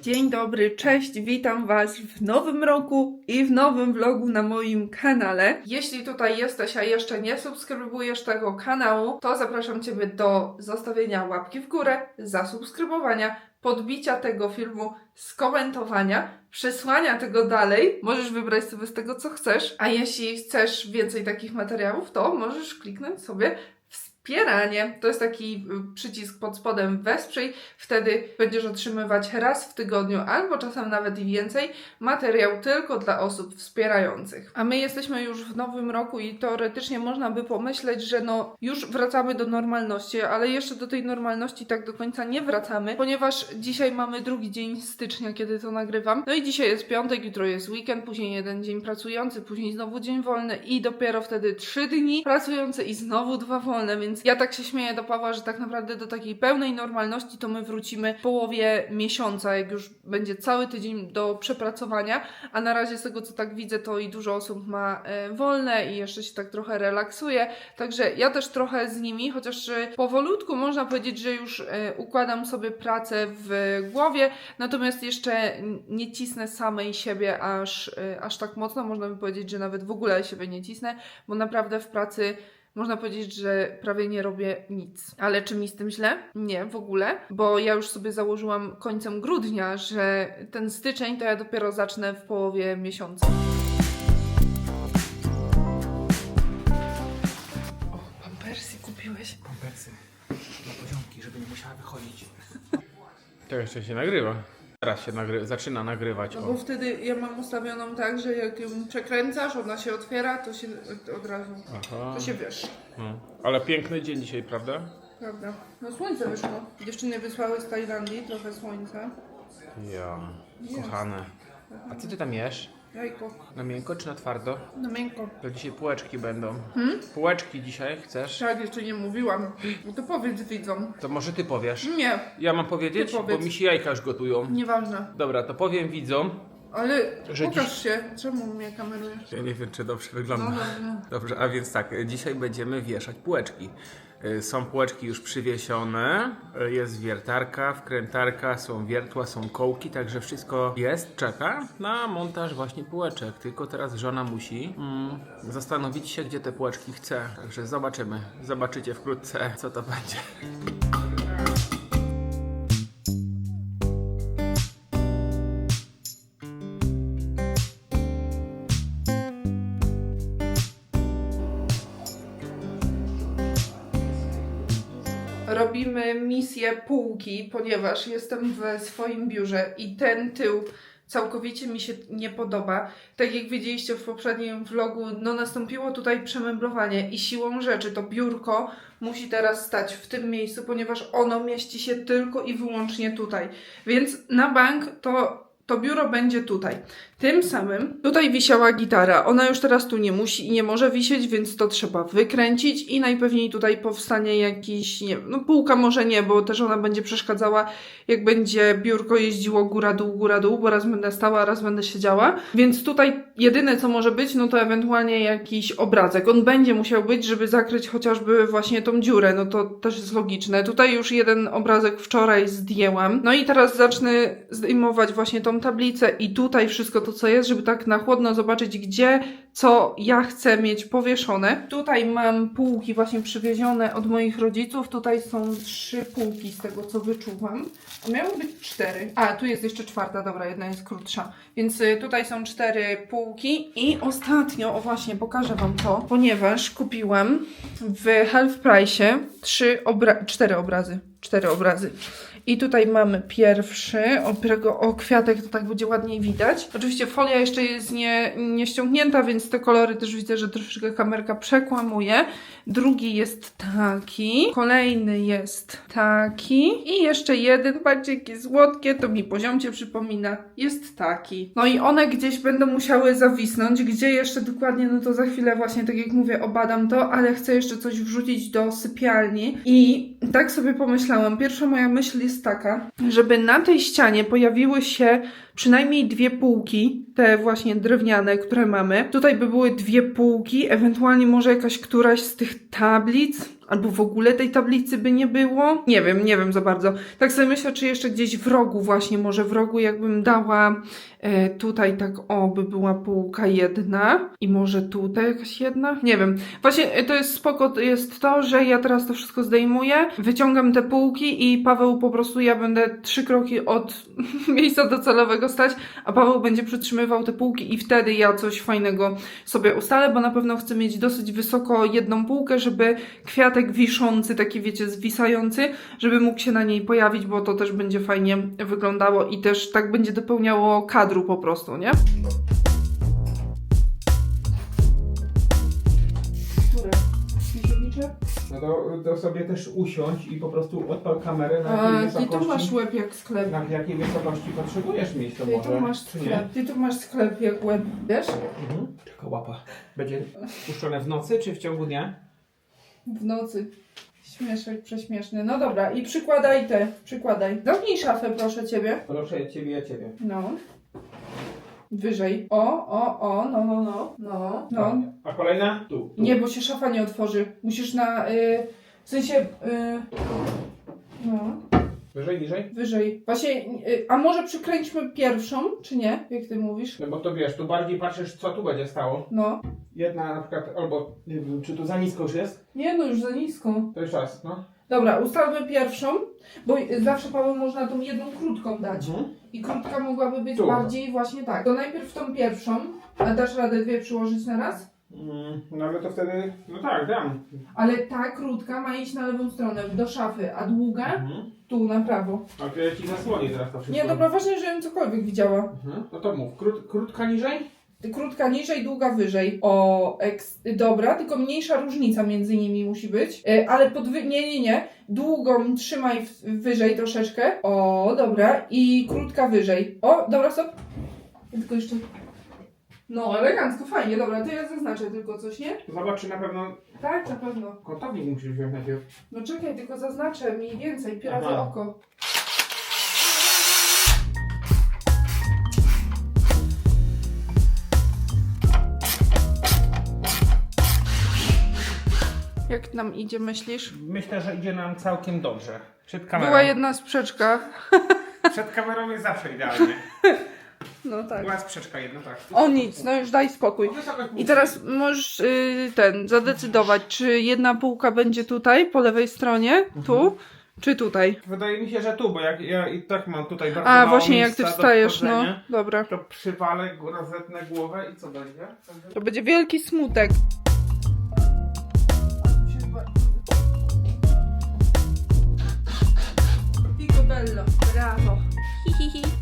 Dzień dobry, cześć, witam Was w nowym roku i w nowym vlogu na moim kanale. Jeśli tutaj jesteś, a jeszcze nie subskrybujesz tego kanału, to zapraszam Ciebie do zostawienia łapki w górę, zasubskrybowania, podbicia tego filmu, skomentowania, przesłania tego dalej. Możesz wybrać sobie z tego, co chcesz. A jeśli chcesz więcej takich materiałów, to możesz kliknąć sobie wspieranie. To jest taki y, przycisk pod spodem wesprzyj. Wtedy będziesz otrzymywać raz w tygodniu albo czasem nawet i więcej materiał tylko dla osób wspierających. A my jesteśmy już w nowym roku i teoretycznie można by pomyśleć, że no już wracamy do normalności, ale jeszcze do tej normalności tak do końca nie wracamy, ponieważ dzisiaj mamy drugi dzień stycznia, kiedy to nagrywam. No i dzisiaj jest piątek, jutro jest weekend, później jeden dzień pracujący, później znowu dzień wolny i dopiero wtedy trzy dni pracujące i znowu dwa wolne, więc ja tak się śmieję do Pawła, że tak naprawdę do takiej pełnej normalności to my wrócimy w połowie miesiąca, jak już będzie cały tydzień do przepracowania, a na razie z tego co tak widzę, to i dużo osób ma e, wolne i jeszcze się tak trochę relaksuje, także ja też trochę z nimi, chociaż e, powolutku można powiedzieć, że już e, układam sobie pracę w głowie, natomiast jeszcze nie cisnę samej siebie aż, aż tak mocno, można by powiedzieć, że nawet w ogóle siebie nie cisnę, bo naprawdę w pracy można powiedzieć, że prawie nie robię nic. Ale czy mi z tym źle? Nie, w ogóle, bo ja już sobie założyłam końcem grudnia, że ten styczeń to ja dopiero zacznę w połowie miesiąca. O, pampersy kupiłeś. Pampersy na poziomki, żeby nie musiała wychodzić. To jeszcze się nagrywa. Teraz się nagry zaczyna nagrywać. No O. bo wtedy ja mam ustawioną tak, że jak ją przekręcasz, ona się otwiera, to się od razu, Aha. to się wiesz. No. Ale piękny dzień dzisiaj, prawda? Prawda. No słońce wyszło. Dziewczyny wysłały z Tajlandii trochę słońca. Ja, kochane. A co ty tam jesz? Jajko. Na miękko czy na twardo? Na miękko. To dzisiaj półeczki będą. Hmm? Półeczki dzisiaj chcesz? Tak, jeszcze nie mówiłam. No to powiedz widzom. To może ty powiesz. Nie, Ja mam powiedzieć, Ty powiedz. bo mi się jajka już gotują. nieważne. Dobra, to powiem widzom. Ale Że pokaż się. Czemu mnie kamerujesz? Ja nie wiem, czy dobrze No wygląda. dobrze. Dobrze, a więc tak, dzisiaj będziemy wieszać półeczki. Y, Są półeczki już przywiesione, y, jest wiertarka, wkrętarka, są wiertła, są kołki, także wszystko jest, czeka na montaż właśnie półeczek. Tylko teraz żona musi mm, zastanowić się, gdzie te półeczki chce. Także zobaczymy, zobaczycie wkrótce, co to będzie. Robimy misję półki, ponieważ jestem w swoim biurze i ten tył całkowicie mi się nie podoba. Tak jak widzieliście w poprzednim vlogu, no nastąpiło tutaj przemeblowanie i siłą rzeczy to biurko musi teraz stać w tym miejscu, ponieważ ono mieści się tylko i wyłącznie tutaj. Więc na bank to to biuro będzie tutaj. Tym samym tutaj wisiała gitara. Ona już teraz tu nie musi i nie może wisieć, więc to trzeba wykręcić i najpewniej tutaj powstanie jakiś, nie no półka może nie, bo też ona będzie przeszkadzała, jak będzie biurko jeździło góra-dół, góra-dół, bo raz będę stała, raz będę siedziała. Więc tutaj jedyne co może być, no to ewentualnie jakiś obrazek. On będzie musiał być, żeby zakryć chociażby właśnie tą dziurę, no to też jest logiczne. Tutaj już jeden obrazek wczoraj zdjęłam. No i teraz zacznę zdejmować właśnie tą tablicę i tutaj wszystko to, co jest, żeby tak na chłodno zobaczyć, gdzie, co ja chcę mieć powieszone. Tutaj mam półki właśnie przywiezione od moich rodziców. Tutaj są trzy półki z tego, co wyczuwam. A miało być cztery. A, tu jest jeszcze czwarta, dobra, jedna jest krótsza. Więc y, tutaj są cztery półki i ostatnio, o właśnie, pokażę Wam to, ponieważ kupiłam w half price trzy obra- cztery obrazy. Cztery obrazy. I tutaj mamy pierwszy, o, którego o kwiatek to tak będzie ładniej widać. Oczywiście folia jeszcze jest nie, nie ściągnięta, więc te kolory też widzę, że troszeczkę kamerka przekłamuje. Drugi jest taki, kolejny jest taki i jeszcze jeden, patrzcie jakie słodkie, to mi poziomcie przypomina, jest taki. No i one gdzieś będą musiały zawisnąć, gdzie jeszcze dokładnie, no to za chwilę właśnie, tak jak mówię, obadam to, ale chcę jeszcze coś wrzucić do sypialni i tak sobie pomyślałam, pierwsza moja myśl jest taka, żeby na tej ścianie pojawiły się przynajmniej dwie półki, te właśnie drewniane, które mamy. Tutaj by były dwie półki, ewentualnie może jakaś któraś z tych tablic, albo w ogóle tej tablicy by nie było. Nie wiem, nie wiem za bardzo. Tak sobie myślę, czy jeszcze gdzieś w rogu właśnie, może w rogu jakbym dała e, tutaj tak, o, by była półka jedna i może tutaj jakaś jedna? Nie wiem. Właśnie e, to jest spoko, jest to, że ja teraz to wszystko zdejmuję, wyciągam te półki i Paweł po prostu, ja będę trzy kroki od miejsca docelowego stać, a Paweł będzie przytrzymywał te półki i wtedy ja coś fajnego sobie ustalę, bo na pewno chcę mieć dosyć wysoko jedną półkę, żeby kwiatek wiszący, taki wiecie, zwisający, żeby mógł się na niej pojawić, bo to też będzie fajnie wyglądało i też tak będzie dopełniało kadru po prostu, nie? No to, to sobie też usiądź i po prostu odpal kamerę na A, jakiej ty tu masz łeb jak sklep. na jakiej wysokości potrzebujesz mieć to Ty może, tu masz czy nie? sklep, ty tu masz sklep jak łeb, wiesz? Mhm. Czeka łapa. Będzie puszczone w nocy czy w ciągu dnia? W nocy. Śmieszek, prześmieszny. No dobra, i przykładaj te, przykładaj. Zamknij szafę, proszę ciebie. Proszę ciebie, ja ciebie. No. Wyżej. O, o, o, no, no, no, no, no. A kolejna? Tu. tu. Nie, bo się szafa nie otworzy. Musisz na, y, w sensie, y, no, Wyżej, niżej? wyżej. Właśnie, y, a może przykręćmy pierwszą, czy nie? Jak ty mówisz? No bo to wiesz, tu bardziej patrzysz co tu będzie stało. No. Jedna na przykład, albo nie wiem, czy tu za nisko już jest? Nie, no już za nisko. To już czas, no. Dobra, ustalmy pierwszą, bo y, zawsze Paweł można tą jedną krótką dać. Mhm. I krótka mogłaby być Tu. bardziej właśnie tak. To najpierw tą pierwszą, a dasz radę dwie przyłożyć na raz? Mm, no ale to wtedy, no tak, dam. Ale ta krótka ma iść na lewą stronę, do szafy, a długa Mhm. tu na prawo. A to ja ci zasłonię teraz to wszystko. Nie, dobra, ważne, żebym cokolwiek widziała. Mhm. No to mów, Krót, krótka niżej? Krótka niżej, długa wyżej. O, eks... dobra, tylko mniejsza różnica między nimi musi być. E, ale podwy... Nie, nie, nie. Długą trzymaj w... wyżej troszeczkę. O, dobra. I krótka wyżej. O, dobra, stop. Ja Tylko jeszcze... No, elegancko, fajnie, dobra, to ja zaznaczę tylko coś, nie? Zobacz, czy na pewno Tak, na pewno. kątownik musisz wziąć najpierw. No czekaj, tylko zaznaczę mniej więcej, Aha. oko. Jak nam idzie, myślisz? Myślę, że idzie nam całkiem dobrze. Przed kamerą. Była jedna sprzeczka. Przed kamerą jest zawsze idealnie. No tak. Była sprzeczka jedna, tak. O nic, no już daj spokój. O wysokość I teraz możesz y, ten zadecydować, czy jedna półka będzie tutaj, po lewej stronie, tu, czy tutaj. Wydaje mi się, że tu, bo jak ja i tak mam tutaj bardzo A mało właśnie, jak ty miejsca do wstajesz, no. wchodzenia, Dobra. To przywalę, rozetnę głowę i co będzie? To będzie wielki smutek. Picobello, brawo.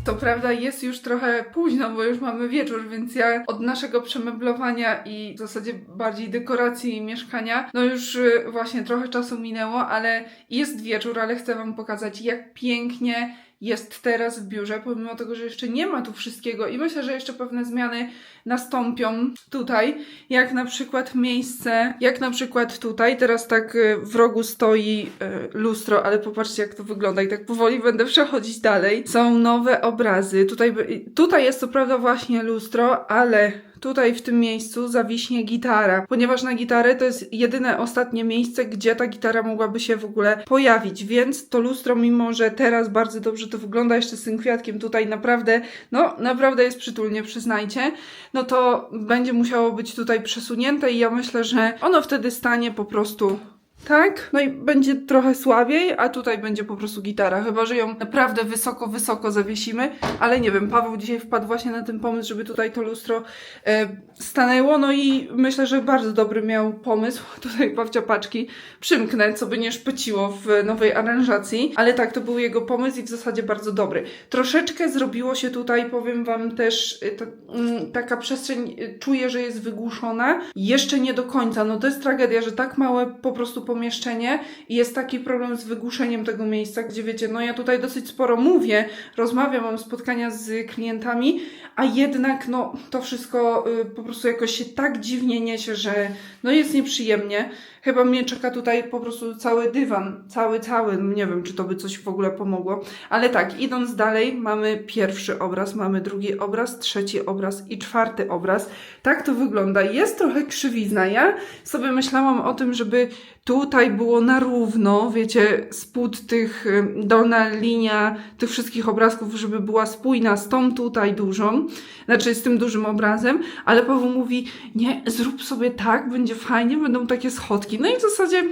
To prawda, jest już trochę późno, bo już mamy wieczór, więc ja od naszego przemeblowania i w zasadzie bardziej dekoracji mieszkania, no już y, właśnie trochę czasu minęło, ale jest wieczór, ale chcę Wam pokazać, jak pięknie jest teraz w biurze, pomimo tego, że jeszcze nie ma tu wszystkiego i myślę, że jeszcze pewne zmiany nastąpią tutaj, jak na przykład miejsce, jak na przykład tutaj, teraz tak y, w rogu stoi y, lustro, ale popatrzcie jak to wygląda i tak powoli będę przechodzić dalej. Są nowe obrazy, tutaj, tutaj jest to prawda właśnie lustro, ale tutaj w tym miejscu zawiśnie gitara, ponieważ na gitarę to jest jedyne ostatnie miejsce, gdzie ta gitara mogłaby się w ogóle pojawić, więc to lustro, mimo że teraz bardzo dobrze to wygląda jeszcze z tym kwiatkiem tutaj naprawdę, no naprawdę jest przytulnie, przyznajcie, no to będzie musiało być tutaj przesunięte i ja myślę, że ono wtedy stanie po prostu tak, no i będzie trochę słabiej, a tutaj będzie po prostu gitara, chyba że ją naprawdę wysoko, wysoko zawiesimy, ale nie wiem, Paweł dzisiaj wpadł właśnie na ten pomysł, żeby tutaj to lustro e, stanęło, no i myślę, że bardzo dobry miał pomysł, tutaj babcia paczki przymknę, co by nie szpeciło w nowej aranżacji, ale tak, to był jego pomysł i w zasadzie bardzo dobry. Troszeczkę zrobiło się tutaj, powiem wam też, y, ta, mm, taka przestrzeń, y, czuję, że jest wygłuszona, jeszcze nie do końca, no to jest tragedia, że tak małe po prostu pomieszczenie i jest taki problem z wygłuszeniem tego miejsca, gdzie wiecie, no ja tutaj dosyć sporo mówię, rozmawiam, mam spotkania z klientami, a jednak no to wszystko y, po prostu jakoś się tak dziwnie niesie, że no jest nieprzyjemnie. Chyba mnie czeka tutaj po prostu cały dywan, cały, cały, no nie wiem, czy to by coś w ogóle pomogło. Ale tak, idąc dalej, mamy pierwszy obraz, mamy drugi obraz, trzeci obraz i czwarty obraz. Tak to wygląda. Jest trochę krzywizna. Ja sobie myślałam o tym, żeby tutaj było na równo, wiecie, spód tych, y, dolna linia tych wszystkich obrazków, żeby była spójna z tą tutaj dużą, znaczy z tym dużym obrazem, ale Paweł mówi, nie, zrób sobie tak, będzie fajnie, będą takie schodki. No i w zasadzie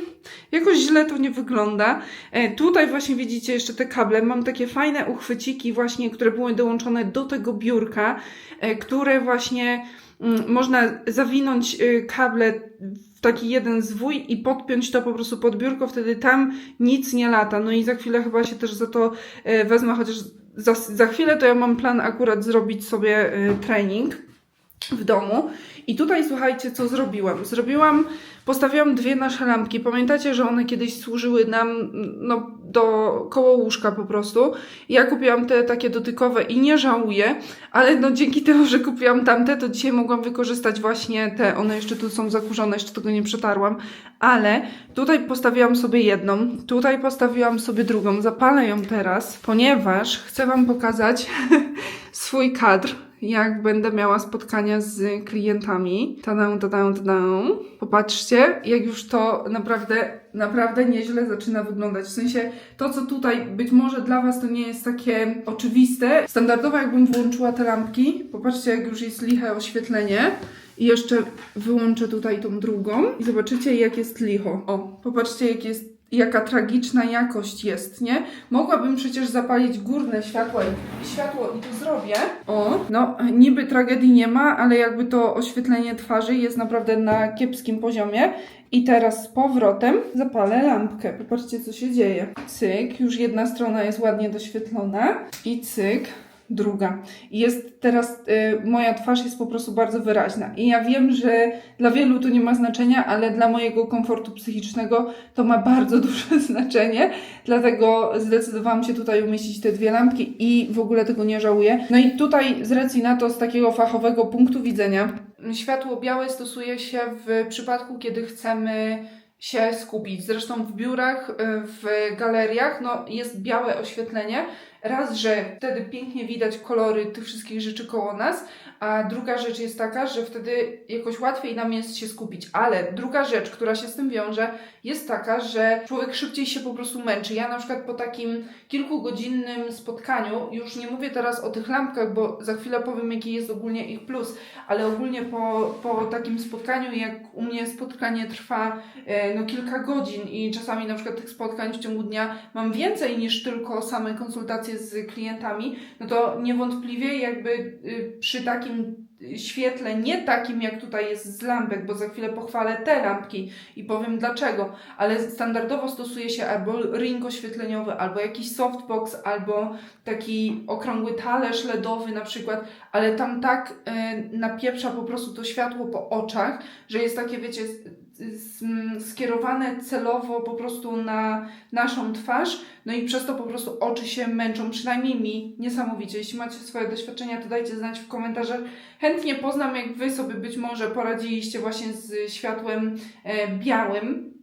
jakoś źle to nie wygląda. E, tutaj właśnie widzicie jeszcze te kable. Mam takie fajne uchwyciki właśnie, które były dołączone do tego biurka, e, które właśnie mm, można zawinąć y, kable w taki jeden zwój i podpiąć to po prostu pod biurko, wtedy tam nic nie lata. No i za chwilę chyba się też za to e, wezmę, chociaż za, za chwilę to ja mam plan akurat zrobić sobie e, trening w domu. I tutaj słuchajcie, co zrobiłam. Zrobiłam, postawiłam dwie nasze lampki. Pamiętacie, że one kiedyś służyły nam no, do koło łóżka po prostu. Ja kupiłam te takie dotykowe i nie żałuję, ale no dzięki temu, że kupiłam tamte, to dzisiaj mogłam wykorzystać właśnie te. One jeszcze tu są zakurzone, jeszcze tego nie przetarłam. Ale tutaj postawiłam sobie jedną, tutaj postawiłam sobie drugą. Zapalę ją teraz, ponieważ chcę Wam pokazać swój kadr jak będę miała spotkania z klientami. Tadę, tadę, tadę. Popatrzcie, jak już to naprawdę, naprawdę nieźle zaczyna wyglądać. W sensie to, co tutaj być może dla Was to nie jest takie oczywiste. Standardowo jakbym włączyła te lampki, popatrzcie jak już jest liche oświetlenie. I jeszcze wyłączę tutaj tą drugą i zobaczycie jak jest licho. O, popatrzcie jak jest jaka tragiczna jakość jest, nie? Mogłabym przecież zapalić górne światło i, światło i to zrobię. O, no niby tragedii nie ma, ale jakby to oświetlenie twarzy jest naprawdę na kiepskim poziomie. I teraz z powrotem zapalę lampkę. Popatrzcie, co się dzieje. Cyk, już jedna strona jest ładnie doświetlona. I cyk, druga. I jest teraz, y, moja twarz jest po prostu bardzo wyraźna. I ja wiem, że dla wielu to nie ma znaczenia, ale dla mojego komfortu psychicznego to ma bardzo duże znaczenie. Dlatego zdecydowałam się tutaj umieścić te dwie lampki i w ogóle tego nie żałuję. No i tutaj z racji na to, z takiego fachowego punktu widzenia, światło białe stosuje się w przypadku, kiedy chcemy się skupić. Zresztą w biurach, y, w galeriach no, jest białe oświetlenie. Raz, że wtedy pięknie widać kolory tych wszystkich rzeczy koło nas, a druga rzecz jest taka, że wtedy jakoś łatwiej nam jest się skupić. Ale druga rzecz, która się z tym wiąże, jest taka, że człowiek szybciej się po prostu męczy. Ja na przykład po takim kilkugodzinnym spotkaniu, już nie mówię teraz o tych lampkach, bo za chwilę powiem, jaki jest ogólnie ich plus, ale ogólnie po, po takim spotkaniu, jak u mnie spotkanie trwa e, no, kilka godzin i czasami na przykład tych spotkań w ciągu dnia mam więcej niż tylko same konsultacje z klientami, no to niewątpliwie jakby y, przy takim świetle, nie takim jak tutaj jest z lampek, bo za chwilę pochwalę te lampki i powiem dlaczego, ale standardowo stosuje się albo ring oświetleniowy, albo jakiś softbox, albo taki okrągły talerz LEDowy na przykład, ale tam tak y, napieprza po prostu to światło po oczach, że jest takie, wiecie, skierowane celowo po prostu na naszą twarz, no i przez to po prostu oczy się męczą, przynajmniej mi niesamowicie. Jeśli macie swoje doświadczenia, to dajcie znać w komentarzach. Chętnie poznam, jak Wy sobie być może poradziliście właśnie z światłem e, białym,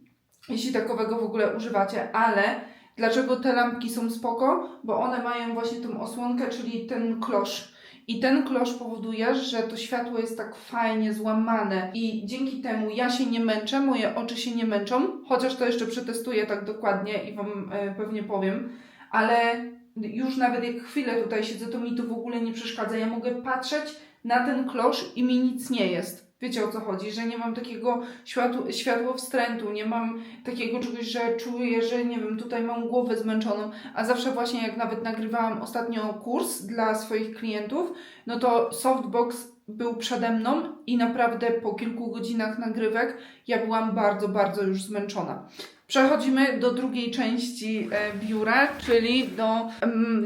jeśli takowego w ogóle używacie, ale dlaczego te lampki są spoko? Bo one mają właśnie tą osłonkę, czyli ten klosz. I ten klosz powoduje, że to światło jest tak fajnie złamane i dzięki temu ja się nie męczę, moje oczy się nie męczą, chociaż to jeszcze przetestuję tak dokładnie i Wam e, pewnie powiem, ale już nawet jak chwilę tutaj siedzę, to mi to w ogóle nie przeszkadza. Ja mogę patrzeć na ten klosz i mi nic nie jest. Wiecie o co chodzi, że nie mam takiego światło, światło wstrętu, nie mam takiego czegoś, że czuję, że nie wiem, tutaj mam głowę zmęczoną, a zawsze właśnie jak nawet nagrywałam ostatnio kurs dla swoich klientów, no to softbox był przede mną i naprawdę po kilku godzinach nagrywek ja byłam bardzo, bardzo już zmęczona. Przechodzimy do drugiej części e, biura, czyli do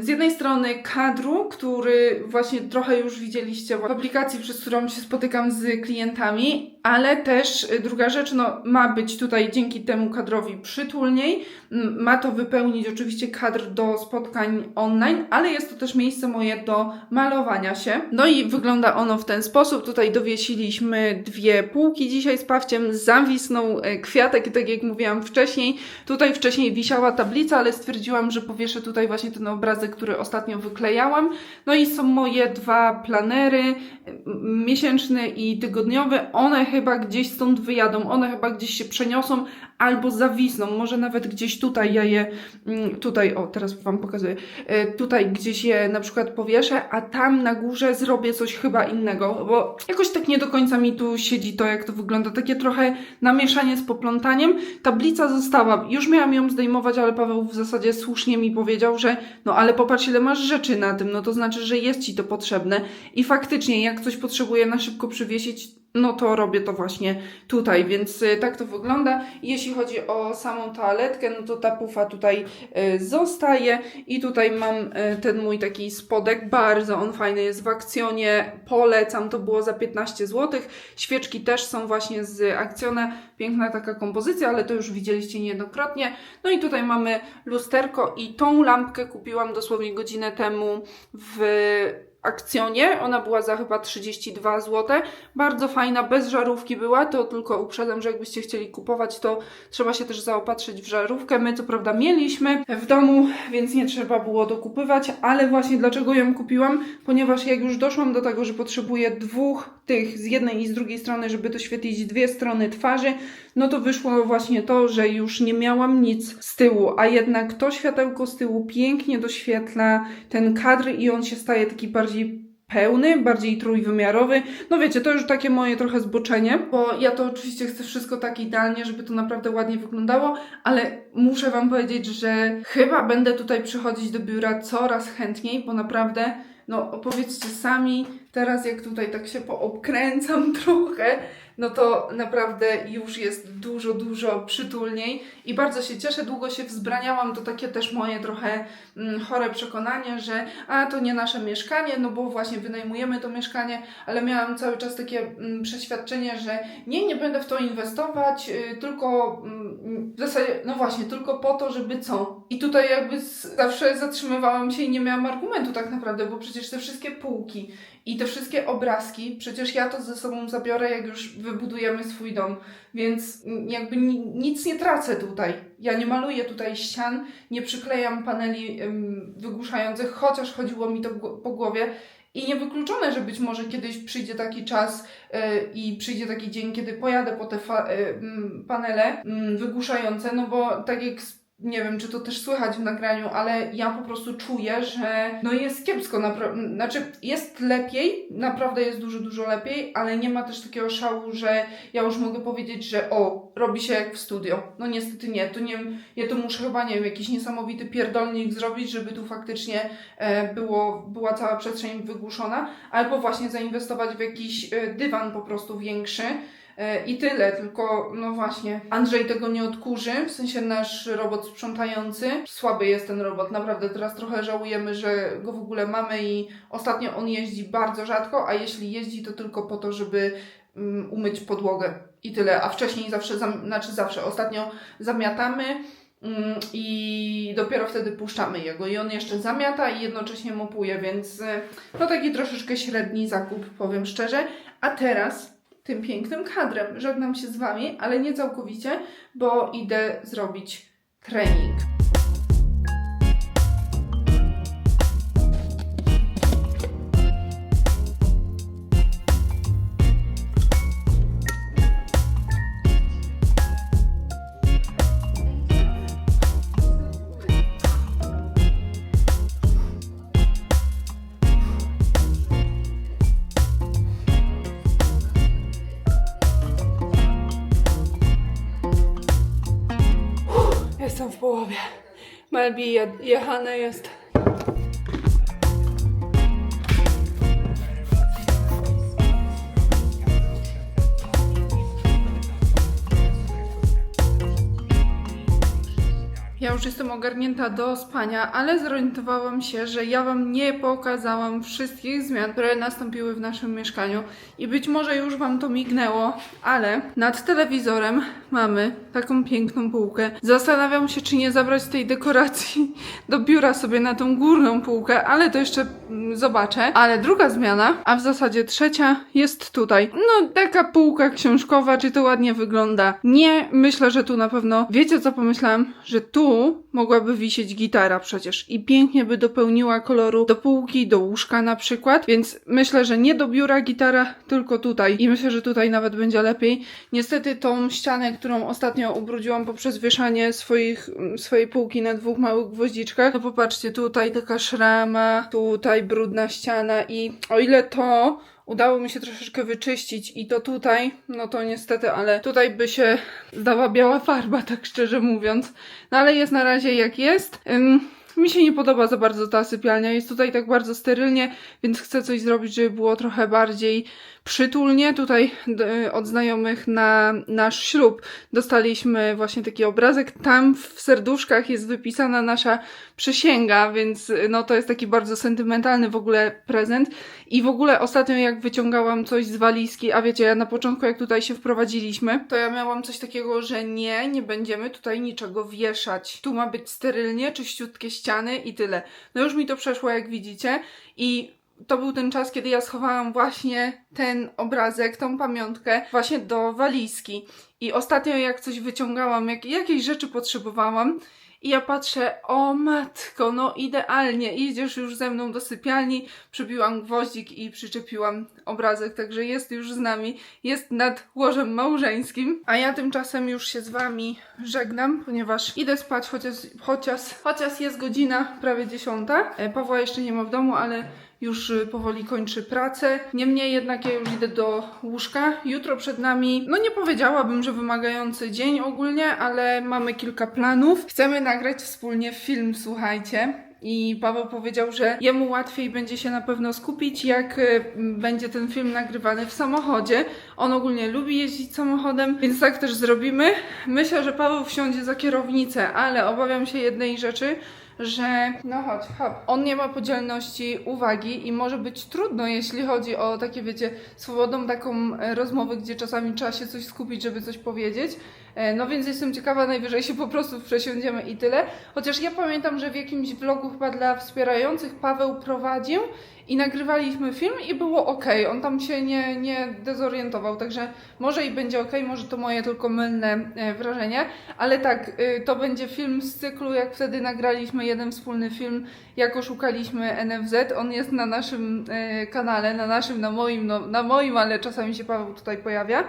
z jednej strony kadru, który właśnie trochę już widzieliście w aplikacji, przez którą się spotykam z klientami, ale też y, druga rzecz, no ma być tutaj dzięki temu kadrowi przytulniej, ma to wypełnić oczywiście kadr do spotkań online, ale jest to też miejsce moje do malowania się. No i wygląda ono w ten sposób. Tutaj dowiesiliśmy dwie półki dzisiaj z Pawciem, zawisnął e, kwiatek tak jak mówiłam wcześniej, tutaj wcześniej wisiała tablica, ale stwierdziłam, że powieszę tutaj właśnie ten obrazek, który ostatnio wyklejałam. No i są moje dwa planery, miesięczny i tygodniowy. One chyba gdzieś stąd wyjadą, one chyba gdzieś się przeniosą albo zawisną. Może nawet gdzieś tutaj ja je, mm, tutaj, o teraz Wam pokazuję, e, tutaj gdzieś je na przykład powieszę, a tam na górze zrobię coś chyba innego, bo jakoś tak nie do końca mi tu siedzi to, jak to wygląda. Takie trochę namieszanie z poplątaniem. Tablica została, już miałam ją zdejmować, ale Paweł w zasadzie słusznie mi powiedział, że no ale popatrz ile masz rzeczy na tym, no to znaczy, że jest Ci to potrzebne i faktycznie jak coś potrzebuję na szybko przywiesić, no to robię to właśnie tutaj, więc y, tak to wygląda. Jeśli chodzi o samą toaletkę, no to ta pufa tutaj y, zostaje i tutaj mam y, ten mój taki spodek, bardzo on fajny jest w akcjonie, polecam, to było za 15 zł. Świeczki też są właśnie z akcjona, piękna taka kompozycja, ale to już widzieliście niejednokrotnie. No i tutaj mamy lusterko i tą lampkę kupiłam dosłownie godzinę temu w akcjonie. Ona była za chyba 32 zł. Bardzo fajna, bez żarówki była. To tylko uprzedzam, że jakbyście chcieli kupować, to trzeba się też zaopatrzyć w żarówkę. My co prawda mieliśmy w domu, więc nie trzeba było dokupywać, ale właśnie dlaczego ją kupiłam? Ponieważ jak już doszłam do tego, że potrzebuję dwóch tych z jednej i z drugiej strony, żeby doświetlić dwie strony twarzy, no to wyszło właśnie to, że już nie miałam nic z tyłu, a jednak to światełko z tyłu pięknie doświetla ten kadr i on się staje taki bardziej pełny, bardziej trójwymiarowy. No wiecie, to już takie moje trochę zboczenie, bo ja to oczywiście chcę wszystko tak idealnie, żeby to naprawdę ładnie wyglądało, ale muszę Wam powiedzieć, że chyba będę tutaj przychodzić do biura coraz chętniej, bo naprawdę, no opowiedzcie sami, teraz jak tutaj tak się poobkręcam trochę, no to naprawdę już jest dużo, dużo przytulniej i bardzo się cieszę. Długo się wzbraniałam, to takie też moje trochę mm, chore przekonanie, że a to nie nasze mieszkanie, no bo właśnie wynajmujemy to mieszkanie, ale miałam cały czas takie mm, przeświadczenie, że nie, nie będę w to inwestować, y, tylko mm, w zasadzie, no właśnie, tylko po to, żeby co. I tutaj jakby zawsze zatrzymywałam się i nie miałam argumentu tak naprawdę, bo przecież te wszystkie półki i te wszystkie obrazki, przecież ja to ze sobą zabiorę, jak już wybudujemy swój dom, więc jakby ni- nic nie tracę tutaj. Ja nie maluję tutaj ścian, nie przyklejam paneli wygłuszających, chociaż chodziło mi to po głowie. I niewykluczone, że być może kiedyś przyjdzie taki czas y, i przyjdzie taki dzień, kiedy pojadę po te fa- y, mm, panele mm, wygłuszające, no bo tak jak nie wiem, czy to też słychać w nagraniu, ale ja po prostu czuję, że no jest kiepsko, napra- znaczy jest lepiej, naprawdę jest dużo, dużo lepiej, ale nie ma też takiego szału, że ja już mogę powiedzieć, że o, robi się jak w studio. No niestety nie, to nie ja to muszę chyba, nie wiem, jakiś niesamowity pierdolnik zrobić, żeby tu faktycznie e, było, była cała przestrzeń wygłuszona, albo właśnie zainwestować w jakiś e, dywan po prostu większy, I tyle, tylko no właśnie, Andrzej tego nie odkurzy, w sensie nasz robot sprzątający. Słaby jest ten robot, naprawdę teraz trochę żałujemy, że go w ogóle mamy i ostatnio on jeździ bardzo rzadko, a jeśli jeździ to tylko po to, żeby mm, umyć podłogę i tyle, a wcześniej zawsze, znaczy zawsze, ostatnio zamiatamy mm, i dopiero wtedy puszczamy jego i on jeszcze zamiata i jednocześnie mopuje, więc e, no taki troszeczkę średni zakup, powiem szczerze. A teraz tym pięknym kadrem. Żegnam się z Wami, ale nie całkowicie, bo idę zrobić trening. Je- jechane jest. Już jestem ogarnięta do spania, ale zorientowałam się, że ja Wam nie pokazałam wszystkich zmian, które nastąpiły w naszym mieszkaniu. I być może już Wam to mignęło, ale nad telewizorem mamy taką piękną półkę. Zastanawiam się, czy nie zabrać tej dekoracji do biura sobie na tą górną półkę, ale to jeszcze mm, zobaczę. Ale druga zmiana, a w zasadzie trzecia, jest tutaj. No, taka półka książkowa, czy to ładnie wygląda? Nie, myślę, że tu na pewno. Wiecie co pomyślałam? Że tu mogłaby wisieć gitara przecież i pięknie by dopełniła koloru do półki, do łóżka na przykład, więc myślę, że nie do biura gitara, tylko tutaj. I myślę, że tutaj nawet będzie lepiej. Niestety tą ścianę, którą ostatnio ubrudziłam poprzez wieszanie swoich, swojej półki na dwóch małych gwoździczkach, to popatrzcie, tutaj taka szrama, tutaj brudna ściana i o ile to udało mi się troszeczkę wyczyścić i to tutaj, no to niestety, ale tutaj by się zdała biała farba, tak szczerze mówiąc. No ale jest na razie jak jest. Ym, mi się nie podoba za bardzo ta sypialnia, jest tutaj tak bardzo sterylnie, więc chcę coś zrobić, żeby było trochę bardziej przytulnie. Tutaj d- od znajomych na nasz ślub dostaliśmy właśnie taki obrazek. Tam w serduszkach jest wypisana nasza przysięga, więc y, no to jest taki bardzo sentymentalny w ogóle prezent. I w ogóle ostatnio jak wyciągałam coś z walizki, a wiecie, ja na początku jak tutaj się wprowadziliśmy, to ja miałam coś takiego, że nie, nie będziemy tutaj niczego wieszać. Tu ma być sterylnie, czyściutkie ściany i tyle. No już mi to przeszło, jak widzicie. I to był ten czas, kiedy ja schowałam właśnie ten obrazek, tą pamiątkę właśnie do walizki. I ostatnio jak coś wyciągałam, jak, jakieś rzeczy potrzebowałam i ja patrzę, o matko, no idealnie, idziesz już ze mną do sypialni, przybiłam gwoździk i przyczepiłam obrazek, także jest już z nami, jest nad łożem małżeńskim. A ja tymczasem już się z wami żegnam, ponieważ idę spać, chociaż, chociaż, chociaż jest godzina prawie dziesiąta. E, Pawła jeszcze nie ma w domu, ale już y, powoli kończy pracę. Niemniej jednak ja już idę do łóżka. Jutro przed nami, no nie powiedziałabym, że wymagający dzień ogólnie, ale mamy kilka planów. Chcemy nagrać wspólnie film, słuchajcie. I Paweł powiedział, że jemu łatwiej będzie się na pewno skupić, jak y, będzie ten film nagrywany w samochodzie. On ogólnie lubi jeździć samochodem, więc tak też zrobimy. Myślę, że Paweł wsiądzie za kierownicę, ale obawiam się jednej rzeczy, że no chodź, hop. On nie ma podzielności uwagi i może być trudno, jeśli chodzi o takie, wiecie, swobodną taką e, rozmowę, gdzie czasami trzeba się coś skupić, żeby coś powiedzieć. E, No więc jestem ciekawa, najwyżej się po prostu przesiądziemy i tyle. Chociaż ja pamiętam, że w jakimś vlogu chyba dla wspierających Paweł prowadził i nagrywaliśmy film i było ok. On tam się nie, nie dezorientował, także może i będzie ok, może to moje tylko mylne e, wrażenie, ale tak, y, to będzie film z cyklu, jak wtedy nagraliśmy jeden wspólny film, jak oszukaliśmy NFZ. On jest na naszym e, kanale, na naszym, na moim, no, na moim, ale czasami się Paweł tutaj pojawia.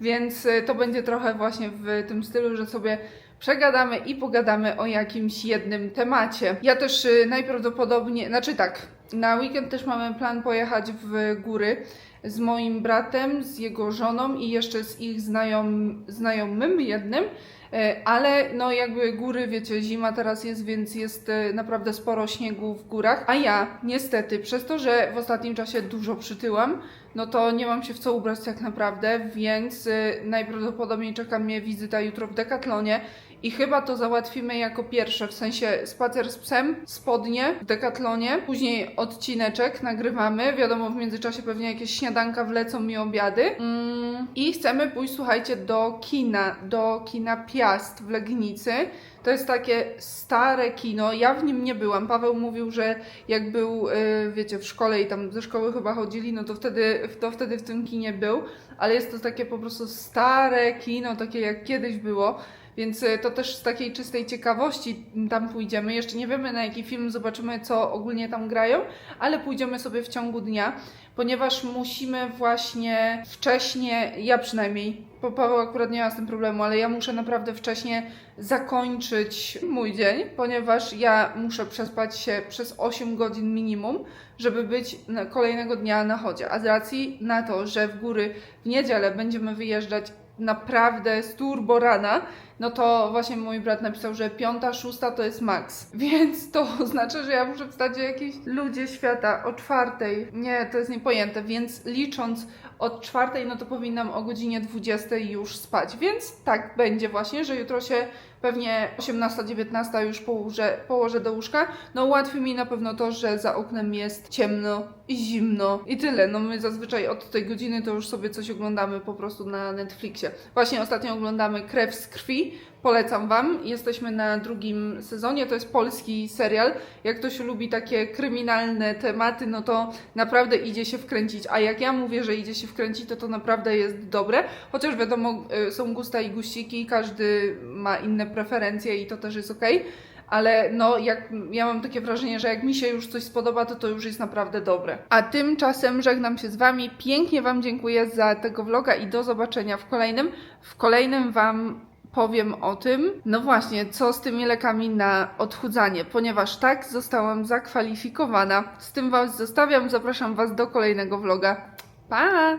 Więc y, to będzie trochę właśnie w tym stylu, że sobie przegadamy i pogadamy o jakimś jednym temacie. Ja też y, najprawdopodobniej, znaczy tak, na weekend też mamy plan pojechać w góry z moim bratem, z jego żoną i jeszcze z ich znajom, znajomym jednym. E, Ale no jakby góry, wiecie, zima teraz jest, więc jest e, naprawdę sporo śniegu w górach. A ja niestety, przez to, że w ostatnim czasie dużo przytyłam, no to nie mam się w co ubrać tak naprawdę, więc e, najprawdopodobniej czeka mnie wizyta jutro w Decathlonie i chyba to załatwimy jako pierwsze, w sensie spacer z psem, spodnie w Decathlonie, później odcineczek nagrywamy, wiadomo w międzyczasie pewnie jakieś śniadanka wlecą mi obiady mm. i chcemy pójść, słuchajcie, do kina, do kina Piast w Legnicy. To jest takie stare kino, ja w nim nie byłam. Paweł mówił, że jak był, y, wiecie, w szkole i tam ze szkoły chyba chodzili, no to wtedy, to wtedy w tym kinie był, ale jest to takie po prostu stare kino, takie jak kiedyś było. Więc y, to też z takiej czystej ciekawości tam pójdziemy. Jeszcze nie wiemy na jaki film, zobaczymy co ogólnie tam grają, ale pójdziemy sobie w ciągu dnia, ponieważ musimy właśnie wcześnie, ja przynajmniej, bo Paweł akurat nie ma z tym problemu, ale ja muszę naprawdę wcześnie zakończyć mój dzień, ponieważ ja muszę przespać się przez 8 godzin minimum, żeby być kolejnego dnia na chodzie. A z racji na to, że w góry w niedzielę będziemy wyjeżdżać naprawdę z turbo rana, no to właśnie mój brat napisał, że piąta, szósta to jest maks. Więc to oznacza, że ja muszę wstać o ludzie świata o czwartej. Nie, to jest niepojęte, więc licząc od czwartej, no to powinnam o godzinie 20 już spać. Więc tak będzie właśnie, że jutro się pewnie 18-19 już położę, położę do łóżka. No ułatwi mi na pewno to, że za oknem jest ciemno i zimno i tyle. No my zazwyczaj od tej godziny to już sobie coś oglądamy po prostu na Netflixie. Właśnie ostatnio oglądamy Krew z krwi. Polecam Wam. Jesteśmy na drugim sezonie. To jest polski serial. Jak ktoś lubi takie kryminalne tematy, no to naprawdę idzie się wkręcić. A jak ja mówię, że idzie się wkręcić, to to naprawdę jest dobre. Chociaż wiadomo, y, są gusta i guściki, każdy ma inne preferencje i to też jest okej. Ale no, jak ja mam takie wrażenie, że jak mi się już coś spodoba, to to już jest naprawdę dobre. A tymczasem żegnam się z Wami. Pięknie Wam dziękuję za tego vloga i do zobaczenia w kolejnym. W kolejnym Wam powiem o tym, no właśnie, co z tymi lekami na odchudzanie, ponieważ tak zostałam zakwalifikowana. Z tym Was zostawiam, zapraszam Was do kolejnego vloga. Pa!